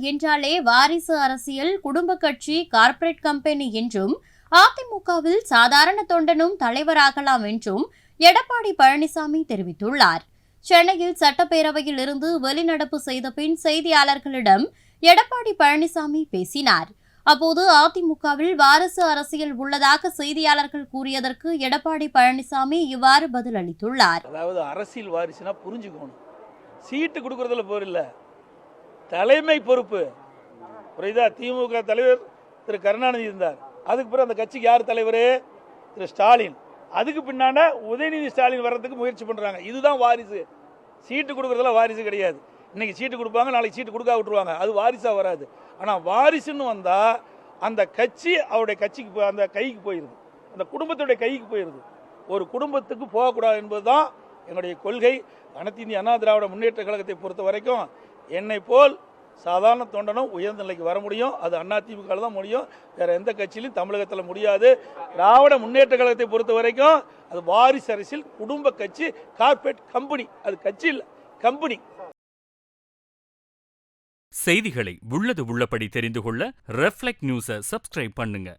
என்றாலே வாரிசு அரசியல் குடும்ப கட்சி கார்ப்பரேட் கம்பெனி என்றும் அதிமுகவில் சாதாரண தொண்டனும் தலைவராகலாம் என்றும் எடப்பாடி பழனிசாமி தெரிவித்துள்ளார். சென்னையில் சட்டப்பேரவையில் இருந்து வெளிநடப்பு செய்த பின் செய்தியாளர்களிடம் எடப்பாடி பழனிசாமி பேசினார். அப்போது அதிமுகவில் வாரிசு அரசியல் உள்ளதாக செய்தியாளர்கள் கூறியதற்கு எடப்பாடி பழனிசாமி இவ்வாறு பதிலளித்துள்ளார். அதாவது அரசியல் வாரிசுனா புரிஞ்சுக்கணும். சீட்டு கொடுக்கறதுல போரில்லை தலைமை பொறுப்பு. புரியுதா? திமுக தலைவர் திரு கருணாநிதி இருந்தார். அதுக்கு பிறகு அந்த கட்சிக்கு யார் தலைவர்? திரு ஸ்டாலின். அதுக்கு பின்னாண்ட உதயநிதி ஸ்டாலின் வர்றதுக்கு முயற்சி பண்ணுறாங்க இதுதான் வாரிசு. சீட்டு கொடுக்கறதுல வாரிசு கிடையாது. இன்னைக்கு சீட்டு கொடுப்பாங்க நாளைக்கு சீட்டு கொடுக்க விட்டுருவாங்க. அது வாரிசாக வராது. ஆனால் வாரிசுன்னு வந்தால் அந்த கட்சி அவருடைய கட்சிக்கு போய் அந்த கைக்கு போயிடுது அந்த குடும்பத்துடைய கைக்கு போயிடுது ஒரு குடும்பத்துக்கு போகக்கூடாது என்பது தான் எங்களுடைய கொள்கை. அனைத்து இந்திய அண்ணா திராவிட முன்னேற்ற கழகத்தை பொறுத்த வரைக்கும் என்னை போல் சாதாரண தொண்டனும் உயர்ந்த நிலைக்கு வர முடியும். அது அண்ணா தான் முடியும். வேற எந்த கட்சியிலும் தமிழகத்தில் முடியாது. திராவிட முன்னேற்ற கழகத்தை பொறுத்த வரைக்கும் அது வாரிசு அரசியல் குடும்ப கட்சி கார்ப்பரேட் கம்பெனி. அது கட்சி இல்லை கம்பெனி. செய்திகளை உள்ளது உள்ளபடி தெரிந்து கொள்ள ரெஃப்ளெக்ட் நியூஸை சப்ஸ்கிரைப் பண்ணுங்க.